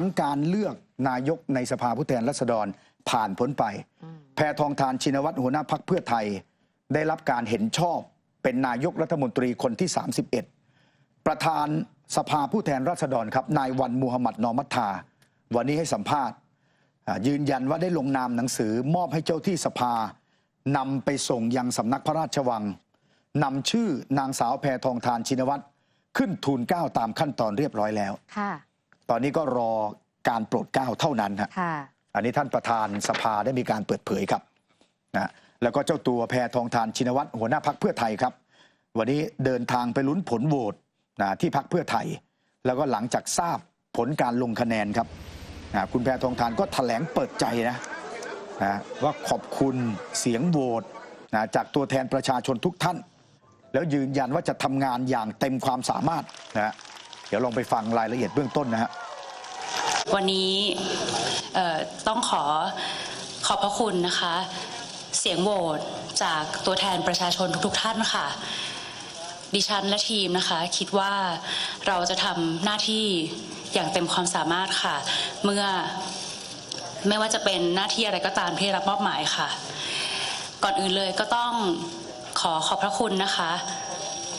งการเลือกนายกในสภาผู้แทนราษฎรผ่านพ้นไป แพทองทานชินวัตรหัวหน้าพักเพื่อไทย ได้รับการเห็นชอบเป็นนายกรัฐมนตรีคนที่ 31 ประธานสภาผู้แทนราษฎรครับนายวันมูฮัมหมัดนอมัตทา วันนี้ให้สัมภาษณ์อ่ายืนยันว่าได้ลงนามหนังสือมอบให้เจ้าที่สภานำไปส่งยังสำนักพระราชวังนำชื่อนางสาวแพทองทานชินวัตรขึ้นทูลเกล้าตามขั้นตอนเรียบร้อยแล้วค่ะ ตอนนี้ก็รอการโปรดเกล้าเท่านั้นฮะค่ะอันนี้ท่านประธานสภาได้มีการเปิดเผยครับนะแล้วก็เจ้าตัวแพทองทานชินวัตรหัวหน้าพักเพื่อไทยครับ วันนี้เดินทางไปลุ้นผลโหวตนะที่พักเพื่อไทย แล้วก็หลังจากทราบผลการลงคะแนนครับนะคุณแพทองทานก็ถแถลงเปิดใจนะนะว่าขอบคุณเสียงโหวตนะจากตัวแทนประชาชนทุกท่าน แล้วยืนยันว่าจะทำงานอย่างเต็มความสามารถนะฮะ เดี๋ยวลองไปฟังรายละเอียดเบื้องต้นนะฮะวันนี้ต้องขอขอบพระคุณนะคะ เสียงโหวตจากตัวแทนประชาชนทุกๆท่านค่ะดิฉันและทีมนะคะ คิดว่าเราจะทำหน้าที่อย่างเต็มความสามารถค่ะ เมื่อไม่ว่าจะเป็นหน้าที่อะไรก็ตามที่รับมอบหมายค่ะ ก่อนอื่นเลยก็ต้องขอขอบพระคุณนะคะ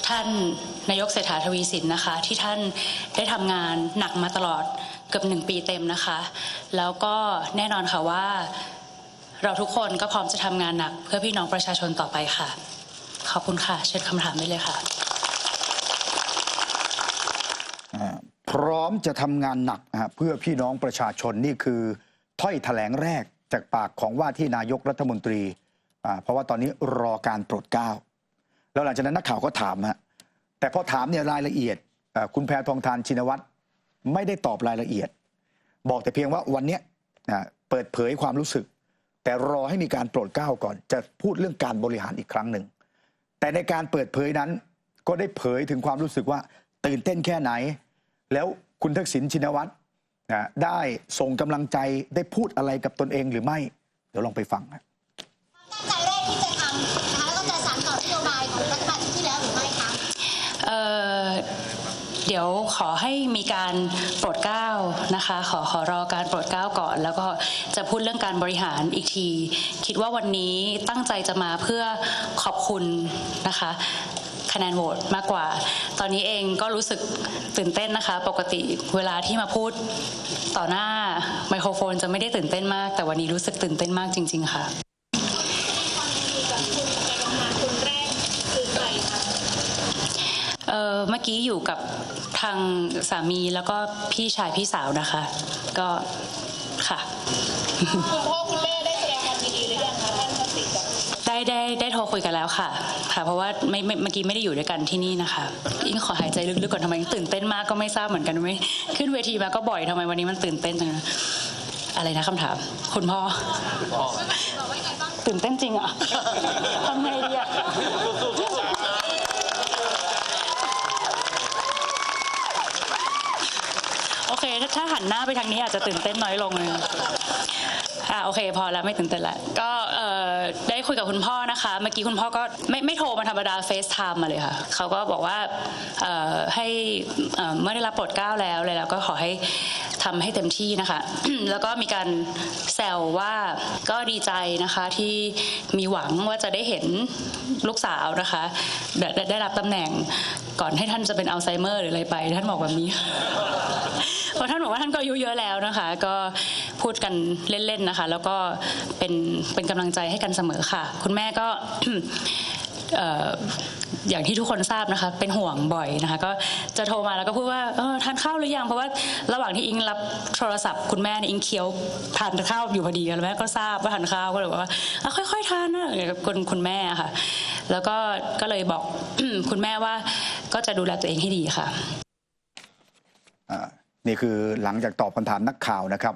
ท่าน นายกเศรษฐาทวีสินนะคะ ที่ท่านได้ทำงานหนักมาตลอดเกือบหนึ่งปีเต็มนะคะ แล้วก็แน่นอนค่ะว่าเราทุกคนก็พร้อมจะทำงานหนัก เพื่อพี่น้องประชาชนต่อไปค่ะ ขอบคุณค่ะ เชิญคำถามได้เลยค่ะ พร้อมจะทำงานหนักนะฮะเพื่อพี่น้องประชาชนนี่คือถ้อยแถลงแรกจากปากของว่าที่นายกรัฐมนตรี เพราะว่าตอนนี้รอการโปรดเกล้าแล้วหลังจากนั้นนักข่าวก็ถามฮะ แต่พอถามเนี่ยรายละเอียดคุณแพทองทานชินวัตรไม่ได้ตอบรายละเอียด บอกแต่เพียงว่าวันนี้เปิดเผยความรู้สึก แต่รอให้มีการโปรดเกล้าก่อน จะพูดเรื่องการบริหารอีกครั้งหนึ่ง แต่ในการเปิดเผยนั้นก็ได้เผยถึงความรู้สึกว่าตื่นเต้นแค่ไหน แล้วคุณทักษิณชินวัตรนะได้ส่งกำลังใจได้พูดอะไรกับตนเองหรือไม่ เดี๋ยวลองไปฟังนะ ตั้งใจแรกที่จะทำนะคะแล้วก็จะสานต่อนโยบายของรัฐบาลชุดที่แล้วหรือไม่คะ เอ่อ เดี๋ยวขอให้มีการโปรดเกล้านะคะ ขอขอรอการโปรดเกล้าก่อน แล้วก็จะพูดเรื่องการบริหารอีกที คิดว่าวันนี้ตั้งใจจะมาเพื่อขอบคุณนะคะคะแนนโหวตมากกว่า ตอนนี้เองก็รู้สึกตื่นเต้นนะคะ ปกติเวลาที่มาพูดต่อหน้าไมโครโฟนจะไม่ได้ตื่นเต้นมาก แต่วันนี้รู้สึกตื่นเต้นมากจริง ๆ ค่ะเอ่อเมื่อกี้อยู่กับ ทางสามีแล้วก็พี่ชายพี่สาวนะคะ ก็ค่ะคุณพ่อคุณแม่ได้แสดงความยินดีหรือยังคะท่านทักษิณกับได้ได้ได้โทรคุยกันแล้วค่ะ ค่ะเพราะว่าไม่ไม่เมื่อกี้ไม่ได้อยู่ด้วยกันที่นี่นะคะอิงขอหายใจลึกๆก่อนทำไมตื่นเต้นมากก็ไม่ทราบเหมือนกันไม่ขึ้นเวทีมาก็บ่อยทำไมวันนี้มันตื่นเต้นจังนะอะไรนะคำถาม คุณพ่อตื่นเต้นจริงเหรอะทำไงดีอะ โอเค ถ้าหันหน้าไปทางนี้อาจจะตื่นเต้นน้อยลงเลยอ่าโอเคพอแล้วไม่ตื่นเต้นละก็เอ่อได้คุยกับคุณพ่อนะคะ เมื่อกี้คุณพ่อก็ไม่ไม่โทรมาธรรมดาเฟซไทม์มาเลยค่ะเขาก็บอกว่าเอ่อให้เอ่อเมื่อได้รับโปรดเกล้าแล้วเลยแล้วก็ขอให้ทำให้เต็มที่นะคะ แล้วก็มีการแซวว่าก็ดีใจนะคะที่มีหวังว่าจะได้เห็นลูกสาวนะคะได้ได้ได้รับตำแหน่งก่อนให้ท่านจะเป็นอัลไซเมอร์หรืออะไรไป ท่านบอกแบบนี้ เพราะท่านบอกว่าท่านก็อายุเยอะแล้วนะคะ ก็พูดกันเล่นๆนะคะ แล้วก็เป็นเป็นกำลังใจให้กันเสมอค่ะ คุณแม่ก็อย่างที่ทุกคนทราบนะคะ เป็นห่วงบ่อยนะคะ ก็จะโทรมาแล้วก็พูดว่าออทานข้าวหรือยังเพราะว่าระหว่างที่อิงรับโทรศัพท์ คุณแม่เนี่ยอิงเคี้ยวทานข้าวอยู่พอดีแล้วแม่ก็ทราบว่าทานข้าวก็เลยบอกว่าค่อยๆทานนะกับคุณคุณแม่ค่ะ แล้วก็ก็เลยบอกคุณแม่ว่าก็จะดูแลตัวเองให้ดีค่ะ นี่คือหลังจากตอบคำถามนักข่าวนะครับ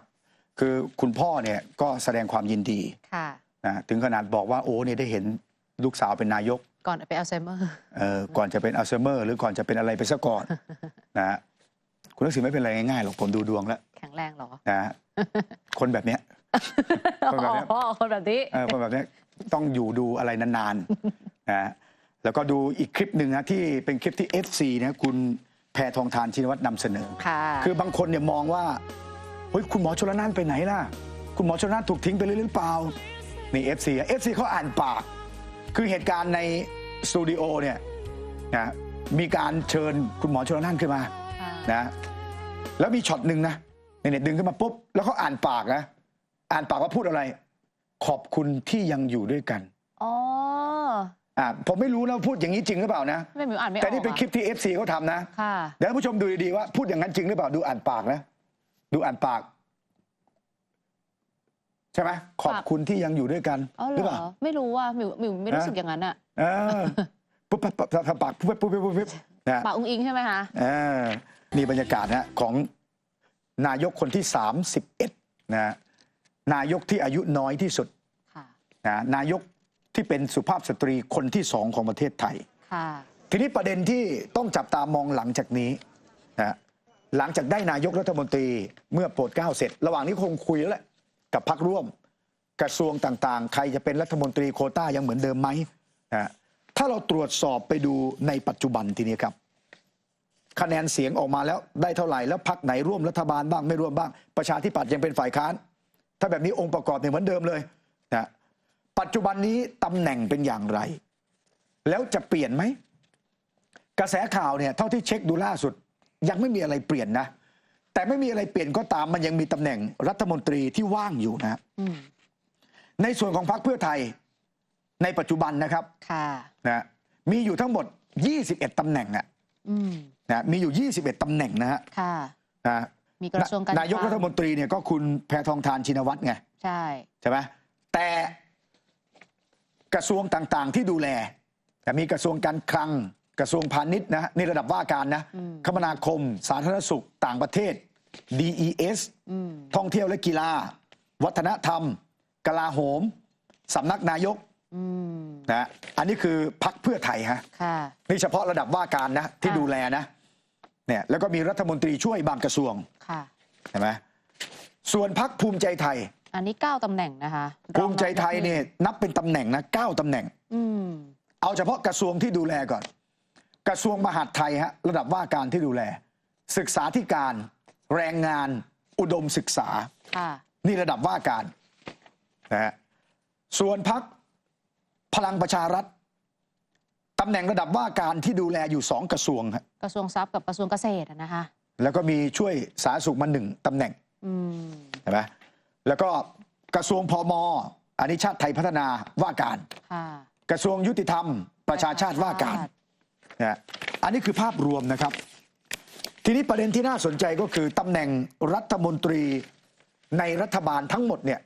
คือคุณพ่อเนี่ยก็แสดงความยินดีค่ะนะถึงขนาดบอกว่าโอ้เนี่ยได้เห็นลูกสาวเป็นนายกก่อนไปอัลไซเมอร์เอ่อก่อนจะเป็นอัลไซเมอร์ หรือก่อนจะเป็นอะไรไปซะก่อนนะฮะคุณทักษิณไม่เป็นอะไรง่ายๆหรอกผมดูดวงแล้วแข็งแรงเหรอนะฮะคนแบบเนี้ยคนแบบเนี้ยอ๋อคนแบบนี้เออคนแบบเนี้ยต้องอยู่ดูอะไรนานๆนะฮะแล้วก็ดูอีกคลิปหนึ่งนะที่เป็นคลิปที่ FC นะคุณ แพทองทานชินวัตรนำเสนอ ค่ะ คือบางคนเนี่ยมองว่าฮ้ยคุณหมอชลนานไปไหนล่ะ คุณหมอชลนานถูกทิ้งไปเลยหรือเปล่านี่เอฟซีเอฟซีเขาอ่านปาก คือเหตุการณ์ในสตูดิโอเนี่ยนะมีการเชิญคุณหมอชลนานขึ้นมาค่ะ นะแล้วมีช็อตหนึ่งนะเนี่ยดึงขึ้นมาปุ๊บแล้วเขาอ่านปากนะอ่านปากว่าพูดอะไร ขอบคุณที่ยังอยู่ด้วยกัน อ๋อ อ่าผมไม่รู้นะว่าพูดอย่างนี้จริงหรือเปล่านะไม่หมิวอ่านไม่ออกแต่นี่เป็นคลิปที่ FC เขาทำนะค่ะ เดี๋ยวท่านผู้ชมดูดีๆว่าพูดอย่างนั้นจริงหรือเปล่าดูอ่านปากนะ ดูอ่านปาก ใช่ไหมขอบคุณที่ยังอยู่ด้วยกันอ๋อหเหรือรเปล่า อไม่รู้ว่าหมิวหมิวไม่รู้ฮะสึกอย่างนั้นอะเออปุ๊บปั๊บปั๊บทำปากปุ๊บปุ๊บปุ๊บปุ๊บปุ๊บนะปากอุ้งอิงใช่ไหมคะ เออนี่บรรยากาศนะของนายกคนที่ 31นะนายกที่อายุน้อยที่สุด ค่ะ นะนายก ที่เป็นสุภาพสตรีคนที่สองของประเทศไทยค่ะทีนี้ประเด็นที่ต้องจับตามองหลังจากนี้นะหลังจากได้นายกรัฐมนตรีเมื่อโปรดเกล้าเสร็จ ระหว่างนี้คงคุยแล้วแหละกับพักร่วมกระทรวงต่างๆ ใครจะเป็นรัฐมนตรีโควต้ายังเหมือนเดิมไหมนะถ้าเราตรวจสอบไปดูในปัจจุบันทีนี้ครับ คะแนนเสียงออกมาแล้วได้เท่าไหร่แล้วพักไหนร่วมรัฐบาลบ้างไม่ร่วมบ้าง ประชาธิปัตย์ยังเป็นฝ่ายค้าน ถ้าแบบนี้องค์ประกอบเนี่ยเหมือนเดิมเลยนะ ปัจจุบันนี้ตำแหน่งเป็นอย่างไร แล้วจะเปลี่ยนไหม กระแสข่าวเนี่ยเท่าที่เช็คดูล่าสุด ยังไม่มีอะไรเปลี่ยนนะ แต่ไม่มีอะไรเปลี่ยนก็ตามมันยังมีตำแหน่งรัฐมนตรีที่ว่างอยู่นะอืมในส่วนของพรรคเพื่อไทย ในปัจจุบันนะครับค่ะนะมีอยู่ทั้งหมด 21ตำแหน่งอะอืมนะมีอยู่ 21ตำแหน่งนะฮะค่ะนะมีกระทรวงการนายกคลังรัฐมนตรีเนี่ยก็คุณแพทองทานชินวัตรไง ใช่ ใช่ไหมแต่ กระทรวงต่างๆ ที่ดูแล แต่มีกระทรวงการคลัง กระทรวงพาณิชย์นะนี่ระดับว่าการนะคมนาคม สาธารณสุขต่างประเทศ DES อืมท่องเที่ยวและกีฬา วัฒนธรรม กลาโหมสำนักนายกอืมนะอันนี้คือพักเพื่อไทยฮะค่ะนี่เฉพาะระดับว่าการนะที่ค่ะดูแลนะเนี่ยแล้วก็มีรัฐมนตรีช่วยบางกระทรวงค่ะเห็นไหมส่วนพักภูมิใจไทย อันนี้เก้าตำแหน่งนะคะรภูองมิใจไทยเนี่ยนับเป็นตำแหน่งนะเก้าตำแหน่ง อืมเอาเฉพาะกระทรวงที่ดูแลก่อน กระทรวงมหาดไทยฮะระดับว่าการที่ดูแล ศึกษาธิการ แรงงาน อุดมศึกษา ค่ะ นี่ระดับว่าการนะฮะส่วนพักพลังประชารัฐตำแหน่งระดับว่าการที่ดูแลอยู่สองกระทรวงฮะกระทรวงทรัพย์กับกระทรวงเกษตรอะนะคะ แล้วก็มีช่วยสาธารณสุขมาหนึ่งตำแหน่งอืม เห็นไหม แล้วก็กระทรวงพมอันนี้ชาติไทยพัฒนาว่าการ ค่ะกระทรวงยุติธรรม ประชาชาติว่าการนะฮะอันนี้คือภาพรวมนะครับ ทีนี้ประเด็นที่น่าสนใจก็คือตำแหน่งรัฐมนตรีในรัฐบาลทั้งหมดเนี่ย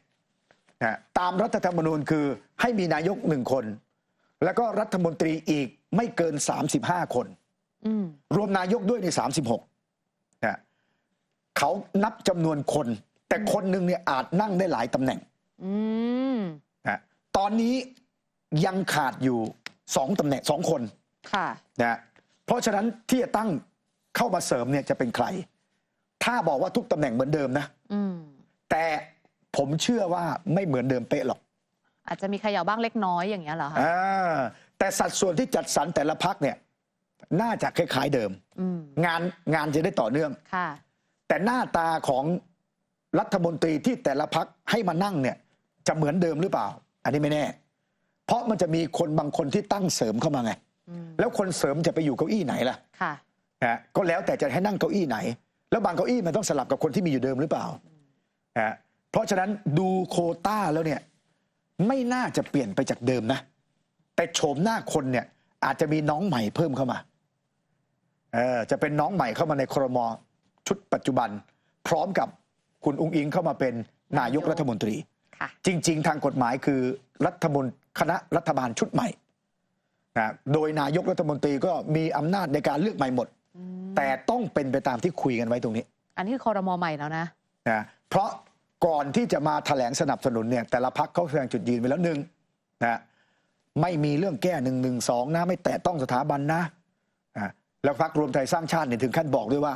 นะตามรัฐธรรมนูญคือให้มีนายกหนึ่งคน แล้วก็รัฐมนตรีอีกไม่เกิน 35 คน อืมรวมนายกด้วยใน 36นะเขานับจำนวนคน แต่คนหนึ่งเนี่ยอาจนั่งได้หลายตำแหน่งอืมนะตอนนี้ยังขาดอยู่สองตำแหน่งสองคนค่ะนะเพราะฉะนั้นที่จะตั้งเข้ามาเสริมเนี่ยจะเป็นใคร ถ้าบอกว่าทุกตำแหน่งเหมือนเดิมนะอืมแต่ผมเชื่อว่าไม่เหมือนเดิมเป๊ะหรอก อาจจะมีขย่าบ้างเล็กน้อยอย่างเงี้ยเหรอคะอ่าแต่สัดส่วนที่จัดสรรแต่ละพักเนี่ย น่าจะคล้ายๆเดิมอืมงานงานจะได้ต่อเนื่องค่ะแต่หน้าตาของ รัฐมนตรีที่แต่ละพักให้มานั่งเนี่ยจะเหมือนเดิมหรือเปล่า อันนี้ไม่แน่ เพราะมันจะมีคนบางคนที่ตั้งเสริมเข้ามาไงอืมแล้วคนเสริมจะไปอยู่เก้าอี้ไหนล่ะค่ะนะก็แล้วแต่จะให้นั่งเก้าอี้ไหน แล้วบางเก้าอี้มันต้องสลับกับคนที่มีอยู่เดิมหรือเปล่านะเพราะฉะนั้นดูโควต้าแล้วเนี่ยไม่น่าจะเปลี่ยนไปจากเดิมนะ แต่โฉมหน้าคนเนี่ยอาจจะมีน้องใหม่เพิ่มเข้ามาเออจะเป็นน้องใหม่เข้ามาในครมชุดปัจจุบัน พร้อมกับ คุณอุ้งอิงเข้ามาเป็นนายกรัฐมนตรี ค่ะ จริง ๆ ทางกฎหมายคือรัฐมนคณะรัฐบาลชุดใหม่นะโดยนายกรัฐมนตรีก็มีอำนาจในการเลือกใหม่หมดแต่ต้องเป็นไปตามที่คุยกันไว้ตรงนี้อันนี้คือคอรมอใหม่แล้วนะ นะเพราะก่อนที่จะมาแถลงสนับสนุนเนี่ยแต่ละพักเขาแสดงจุดยืนไปแล้วหนึ่งนะไม่มีเรื่องแก้หนึ่งหนึ่งสองนะไม่แตะต้องสถาบันนะอะแล้วพักรวมไทยสร้างชาติเนี่ยถึงขั้นบอกด้วยว่า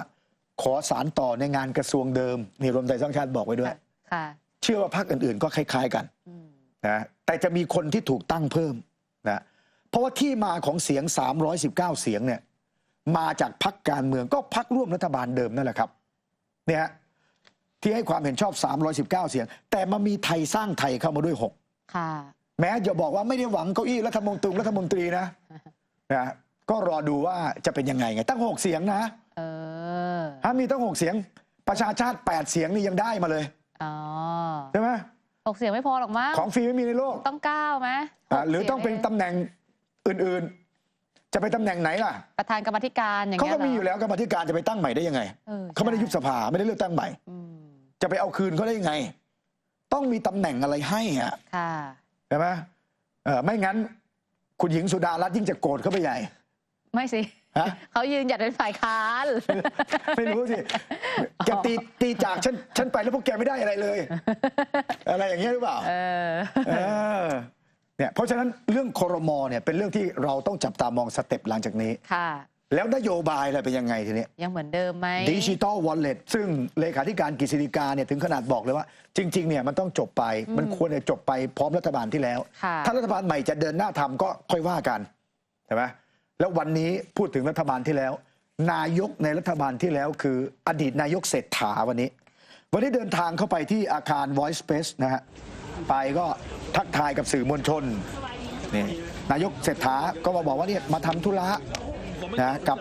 ขอสารต่อในงานกระทรวงเดิมนี่รวมไทยสร้างชาติบอกไว้ด้วย ค่ะเชื่อว่าพรรคอื่น ๆ ก็คล้าย ๆ กันอืมนะแต่จะมีคนที่ถูกตั้งเพิ่มนะเพราะว่าที่มาของเสียง 319 เสียงเนี่ยมาจากพรรคการเมืองก็พรรคร่วมรัฐบาลเดิมนั่นแหละครับเนี่ยฮะที่ให้ความเห็นชอบ 319 เสียง แต่มามีไทยสร้างไทยเข้ามาด้วยค่ะ6แม้จะบอกว่าไม่ได้หวังเก้าอี้รัฐมนตรีรัฐมนตรีนะนะ ก็รอดูว่าจะเป็นยังไงไง ตั้ง6เสียงนะเออ ถ้ามีตั้ง6เสียง ประชาชาติ8เสียงนี่ยังได้มาเลยอ๋อใช่ไหมหกเสียงไม่พอหรอกมั้งของฟรีไม่มีในโลกต้องเก้าไหมอะกหรือต้องเป็นสียตำแหน่งอื่นๆ จะไปตำแหน่งไหนล่ะ ประธานกรรมาธิการอย่างเขาเงี้ยก็มีอยู่แล้วกรรมาธิการจะไปตั้งใหม่ได้ยังไงเออเขาไม่ได้ใช่ยุบสภาไม่ได้เลือกตั้งใหม่ อืมจะไปเอาคืนเขาได้ยังไง ต้องมีตำแหน่งอะไรให้อะค่ะ ใช่ไหมเออไม่งั้น คุณหญิงสุดารัตน์ยิ่งจะโกรธเขาไปใหญ่ ไม่สิ ฮะ เขายืนหยัดเป็นฝ่ายค้าน ไม่รู้สิแกตีตีจากฉันฉันไปแล้วพวกแกไม่ได้อะไรเลย อะไรอย่างเงี้ยหรือเปล่าเออ เออเนี่ยเพราะฉะนั้นเรื่องคอรมอเนี่ยเป็นเรื่องที่เราต้องจับตามองสเต็ปหลังจากนี้ ค่ะ แล้วนโยบายอะไรเป็นยังไงทีนี้ยังเหมือนเดิมไหม ดิจิตอลวอลเล็ตซึ่งเลขาธิการกฤษฎีกาเนี่ยถึงขนาดบอกเลยว่า จริง ๆ เนี่ยมันต้องจบไปมันควรจะจบไปพร้อมรัฐบาลที่แล้ว ค่ะ ถ้ารัฐบาลใหม่จะเดินหน้าทำก็ค่อยว่ากันใช่ไหม แล้ววันนี้พูดถึงรัฐบาลที่แล้ว นายกในรัฐบาลที่แล้ว คืออดีตนายกเศรษฐาวันนี้ วันนี้เดินทางเข้าไปที่อาคาร Voice Space นะฮะไปก็ทักทายกับสื่อมวลชนนี่นายกเศรษฐาก็มาบอกว่าเนี่ยมาทำธุระนะกับ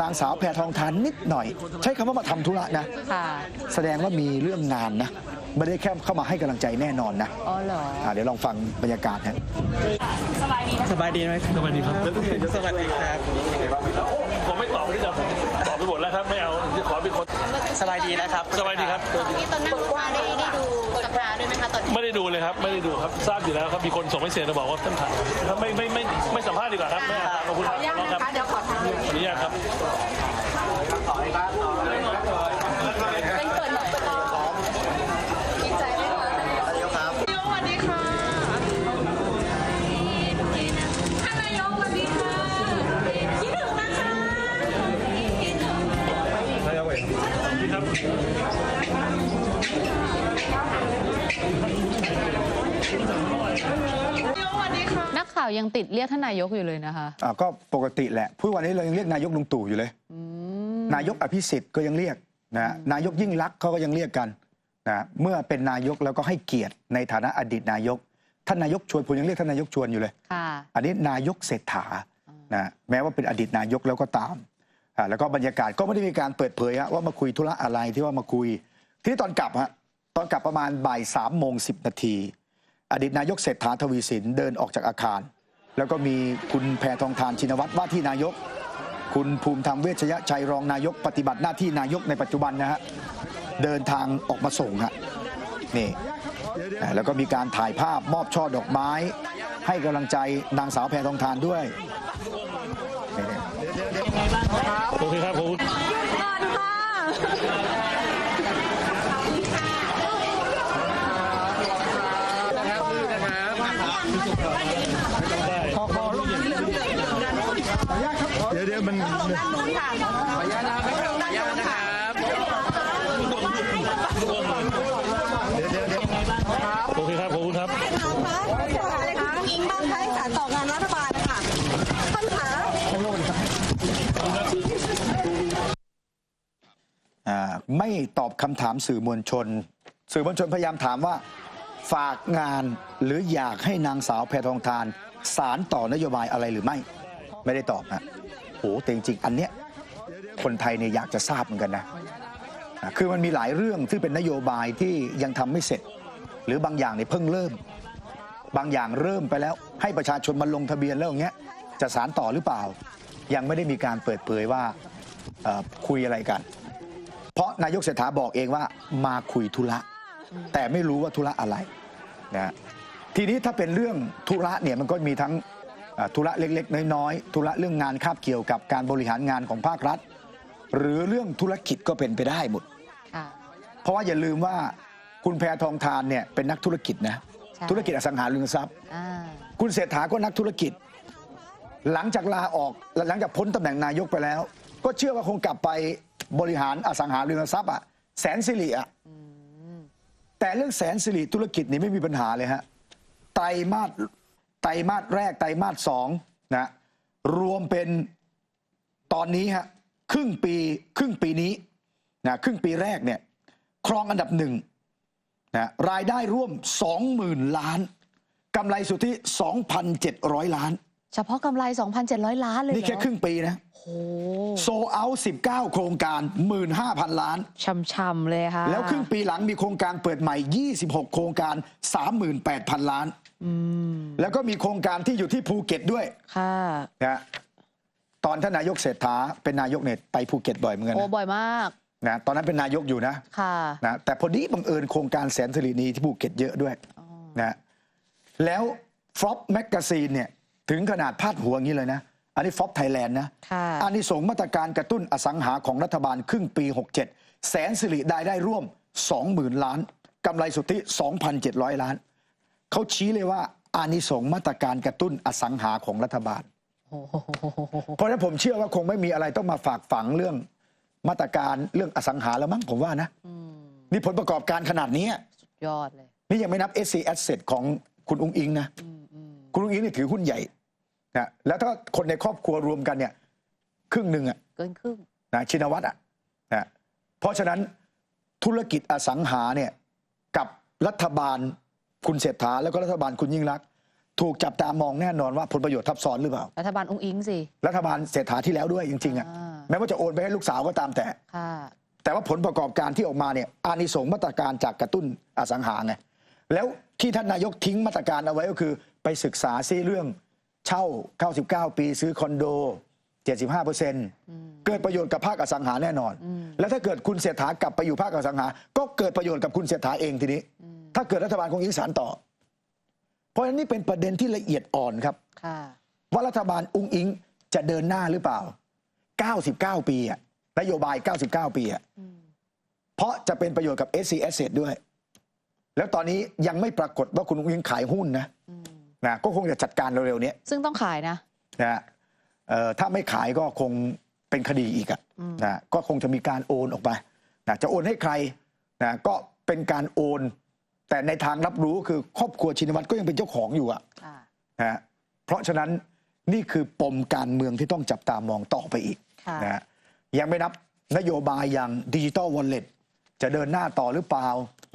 นางสาวแพทองทานนิดหน่อย ใช้คำว่ามาทำธุระนะค่ะแสดงว่ามีเรื่องงานนะ ไม่ได้แค่เข้ามาให้กำลังใจแน่นอนนะอ๋อเหรออะเดี๋ยวลองฟังบรรยากาศฮะ สบายดีไหมสบายดีครับสวัสดีครับ ผมไม่ตอบที่จะตอบไปหมดแล้วครับไม่เอาขอเป็นคน สบายดีนะครับ สบายดีครับ ที่ตอนนั่งว่าได้ได้ดูสภาด้วยไหมคะตอนไม่ได้ดูเลยครับไม่ได้ดูครับทราบอยู่แล้วครับมีคนส่งไม่เสียมาบอกว่าท่านถ่ายครับไม่ไม่ไม่ไม่สัมภาษณ์ดีกว่าครับไม่เอาครับขอบคุณครับน้องครับเดี๋ยวขอทางขออนุญาตครับ นักข่าวยังติดเรียกท่านนายกอยู่เลยนะคะอะก็ปกติแหละพูดวันนี้เรายังเรียกนายกลุงตู่อยู่เลยอืมนายกอภิสิทธิ์ก็ยังเรียกนะนายกยิ่งรักษณ์เขาก็ยังเรียกกันนะเมื่อเป็นนายกแล้วก็ให้เกียรติในฐานะอดีตนายก ท่านนายกชวนผมยังเรียกท่านนายกชวนอยู่เลยค่ะอันนี้นายกเศรษฐานะแม้ว่าเป็นอดีตนายกแล้วก็ตามอ่าแล้วก็บรรยากาศก็ไม่ได้มีการเปิดเผยฮะว่ามาคุยธุระอะไรที่ว่ามาคุย ทีนี้ตอนกลับฮะตอนกลับประมาณบ่ายสามโมงสิบนาที อดีตนายกเศรษฐาทวีสินเดินออกจากอาคาร แล้วก็มีคุณแพทองทานชินวัตรว่าที่นายก คุณภูมิธรรมเวชยชัยรองนายกปฏิบัติหน้าที่นายกในปัจจุบันนะฮะเดินทางออกมาส่งฮะนี่แล้วก็มีการถ่ายภาพมอบช่อดอกไม้ ให้กำลังใจนางสาวแพทองทานด้วยโอเคครับขอบคุณ โอเคครับขอบคุณครับอิงบ้างคะให้สารต่องานรัฐบาลนะคะท่านคะอ่าไม่ตอบคำถามสื่อมวลชน สื่อมวลชนพยายามถามว่า ฝากงานหรืออยากให้นางสาวแพทองทาน สารต่อนโยบายอะไรหรือไม่ ไม่ได้ตอบนะโอ้แต่จริงๆอันเนี้ยคนไทยเนี่ยอยากจะทราบเหมือนกันนะ คือมันมีหลายเรื่องที่เป็นนโยบายที่ยังทำไม่เสร็จ หรือบางอย่างเนี่ยเพิ่งเริ่ม บางอย่างเริ่มไปแล้ว ให้ประชาชนมาลงทะเบียนแล้วอย่างเงี้ยจะสารต่อหรือเปล่า ยังไม่ได้มีการเปิดเผยว่าคุยอะไรกัน เพราะนายกเศรษฐาบอกเองว่ามาคุยธุระ แต่ไม่รู้ว่าธุระอะไรนะทีนี้ถ้าเป็นเรื่องธุระเนี่ยมันก็มีทั้ง ธุระเล็กๆ น้อยๆธุระเรื่องงานคาบเกี่ยวกับการบริหารงานของภาครัฐ หรือเรื่องธุรกิจก็เป็นไปได้หมดค่ะเพราะว่าอย่าลืมว่าคุณแพทองทานเนี่ยเป็นนักธุรกิจนะใช่ธุรกิจอสังหาริมทรัพย์อ่าคุณเศรษฐาก็นักธุรกิจ หลังจากลาออกหลังจากพ้นตำแหน่งนายกไปแล้ว ก็เชื่อว่าคงกลับไปบริหารอสังหาริมทรัพย์อะแสนสิริอะแต่เรื่องแสนสิริธุรกิจนี่ไม่มีปัญหาเลยฮะไตรมาส ไตรมาสแรกไตรมาสสองนะรวมเป็นตอนนี้ฮะครึ่งปีครึ่งปีนี้นะครึ่งปีแรกเนี่ยครองอันดับหนึ่งนะรายได้ร่วม 20,000 ล้านกำไรสุทธิ 2,700 ล้าน เฉพาะกำไร 2,700 ล้านเลยเหรอนี่แค่ครึ่งปีนะโอ้โหโซเอา19 โครงการ 15,000 ล้านช่ำๆเลยค่ะ แล้วครึ่งปีหลังมีโครงการเปิดใหม่ 26 โครงการ 38,000 ล้านอืม แล้วก็มีโครงการที่อยู่ที่ภูเก็ตด้วย ค่ะนะตอนท่านนายกเศรษฐาเป็นนายกเนี่ยไปภูเก็ตบ่อยเหมือนกันโอ้นะบ่อยมาก นะตอนนั้นเป็นนายกอยู่นะค่ะนะแต่พอดีบังเอิญโครงการแสนสิรินีที่ภูเก็ตเยอะด้วยอ๋อนะแล้วฟลอปแมกกาซีนเนี่ยถึงขนาดพาดหัวอย่างนี้เลยนะ อันนี้ฟลอปไทยแลนด์นะ ค่ะอันนี้ส่งส์มาตรการกระตุ้นอสังหาของรัฐบาลครึ่งปี 67 แสนสิริได้ได้ร่วม 20,000 ล้าน กำไรสุทธิ 2,700 ล้าน เขาชี้เลยว่าอานิสงส์มาตรการกระตุ้นอสังหาของรัฐบาลโอ้โหเพราะฉะนั้นผมเชื่อว่าคงไม่มีอะไรต้องมาฝากฝังเรื่องมาตรการเรื่องอสังหาแล้วมั้งผมว่านะอืมนี่ผลประกอบการขนาดนี้สุดยอดเลย นี่ยังไม่นับ SC Asset ของคุณอุ้งอิงนะอืมอืมคุณอุ้งอิงนี่ถือหุ้นใหญ่นะแล้วถ้าคนในครอบครัวรวมกันเนี่ย ครึ่งหนึ่งอะเกินครึ่งนะชินวัตรอะนะเพราะฉะนั้นธุรกิจอสังหาเนี่ยกับรัฐบาล คุณเศรษฐาแล้วก็รัฐบาลคุณยิ่งรักษณ์ถูกจับตามองแน่นอนว่าผลประโยชน์ทับซ้อนหรือเปล่า รัฐบาลอุ้งอิงสิ รัฐบาลเศรษฐาที่แล้วด้วยจริงๆอะอ่า แม้ว่าจะโอนไปให้ลูกสาวก็ตามแต่ ค่ะ แต่ว่าผลประกอบการที่ออกมาเนี่ยอานิสงส์มาตรการจากกระตุ้นอสังหาไงแล้วที่ท่านนายกทิ้งมาตรการเอาไว้ก็คือ ไปศึกษาซิเรื่องเช่า 99 ปีซื้อคอนโด 75เปอร์เซ็นต์เกิดประโยชน์กับภาคอสังหาแน่นอน แล้วถ้าเกิดคุณเศรษฐากลับไปอยู่ภาคอสังหา ก็เกิดประโยชน์กับคุณเศรษฐาเองทีนี้ ถ้าเกิดรัฐบาลคงอิงสารต่อ เพราะฉะนั้นนี่เป็นประเด็นที่ละเอียดอ่อนครับค่ะว่ารัฐบาลอุ้งอิงจะเดินหน้าหรือเปล่า 99 ปีอะนโยบาย 99 ปีอะเพราะจะเป็นประโยชน์กับ SC Asset ด้วย แล้วตอนนี้ยังไม่ปรากฏว่าคุณอุ้งอิงขายหุ้นนะนะก็คงจะจัดการเร็วๆนี้ซึ่งต้องขายนะนะฮะเอ่อถ้าไม่ขายก็คงเป็นคดีอีกอะนะก็คงจะมีการโอนออกไปนะจะโอนให้ใครนะก็เป็นการโอน แต่ในทางรับรู้คือครอบครัวชินวัตรก็ยังเป็นเจ้าของอยู่อะค่ะนะฮะเพราะฉะนั้นนี่คือปมการเมืองที่ต้องจับตามองต่อไปอีกค่ะนะฮะยังไม่นับนโยบายอย่างดิจิ t a ลวอลเล็ตจะเดินหน้าต่อหรือเปล่า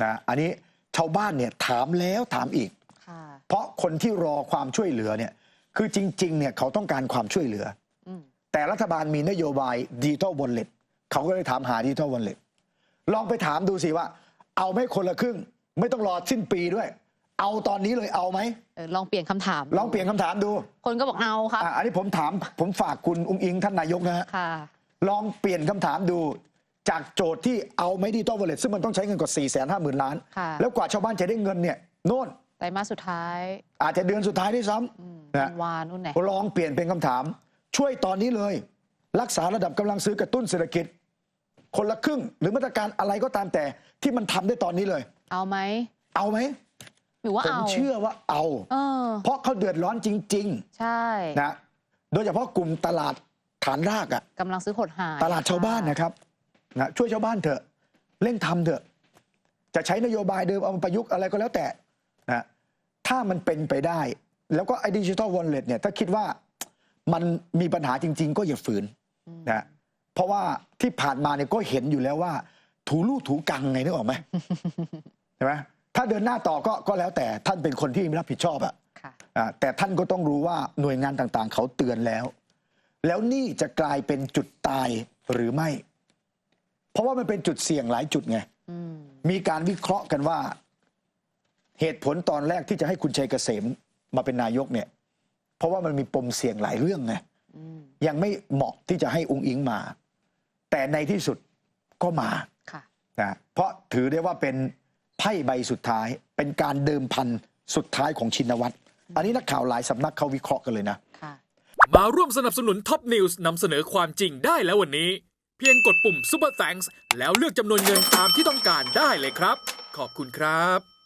นะอันนี้ชาวบ้านเนี่ยถามแล้วถามอีก ค่ะเพราะคนที่รอความช่วยเหลือเนี่ยคือจริงๆเนี่ยเขาต้องการความช่วยเหลืออมแต่รัฐบาลมีนโยบายดิจิ t a ลวอลเล็ตเขาก็เลยถามหาดิจิ t a ลวอลเล็ตลองไปถามดูสิว่า เอาไหม่คนละครึ่ง ไม่ต้องรอสิ้นปีด้วย เอาตอนนี้เลยเอาไหมเออลองเปลี่ยนคำถามลองเปลี่ยนคำถามดูคนก็บอกเอาครับ อะอันนี้ผมถามผมฝากคุณอุ้งอิงท่านนายกนะฮะ ค่ะ ลองเปลี่ยนคำถามดู จากโจทย์ที่เอาไม่ดิจิตอลวอลเล็ตซึ่งมันต้องใช้เงินกว่า4ี่แสนห้าหมื่นล้าน ค่ะ แล้วกว่าชาวบ้านจะได้เงินเนี่ยโน่นไตรมาสสุดท้ายอาจจะเดือนสุดท้ายด้วยซ้อืมำนะวานนู่นไหนลองเปลี่ยนเป็นคำถาม ช่วยตอนนี้เลย รักษาระดับกำลังซื้อกระตุ้นเศรษฐกิจ คนละครึ่งหรือมาตรการอะไรก็ตามแต่ที่มันทำได้ตอนนี้เลย เอาไหม เอาไหมหรือว่าผมเอาเชื่อว่าเอา เออ เพราะเขาเดือดร้อนจริง ใช่ๆ นะ โดยเฉพาะกลุ่มตลาดฐานรากอะกำลังซื้อหดหายตลาดชาวบ้านนะครับนะช่วยชาวบ้านเถอะเร่งทำเถอะ จะใช้นโยบายเดิมเอามาประยุกต์อะไรก็แล้วแต่นะถ้ามันเป็นไปได้ แล้วก็ไอ้ดิจิ t a ลวอลเล็ตเนี่ยถ้าคิดว่ามันมีปัญหาจริง ๆ ก็อย่าฝืนนะเพราะว่าที่ผ่านมาเนี่ยก็เห็นอยู่แล้วว่า ถูลู่ถูกังไงนึกออกไหมใช่ไหมถ้าเดินหน้าต่อก็ก็แล้วแต่ท่านเป็นคนที่รับผิดชอบอะค่ะอ่าแต่ท่านก็ต้องรู้ว่าหน่วยงานต่างๆ เขาเตือนแล้ว แล้วนี่จะกลายเป็นจุดตายหรือไม่ เพราะว่ามันเป็นจุดเสี่ยงหลายจุดไงอืมมีการวิเคราะห์กันว่า เหตุผลตอนแรกที่จะให้คุณชัยเกษมมาเป็นนายกเนี่ย เพราะว่ามันมีปมเสี่ยงหลายเรื่องไงอืมยังไม่เหมาะที่จะให้องค์อิงมา แต่ในที่สุดก็มาค่ะนะเพราะถือได้ว่าเป็น ไพ่ใบสุดท้าย เป็นการเดิมพันสุดท้ายของชินวัตรอันนี้นักข่าวหลายสำนักเขาวิเคราะห์กันเลยนะค่ะมาร่วมสนับสนุนท็อปนิวส์นำเสนอความจริงได้แล้ววันนี้ เพียงกดปุ่ม Super Thanks แล้วเลือกจำนวนเงินตามที่ต้องการได้เลยครับ ขอบคุณครับ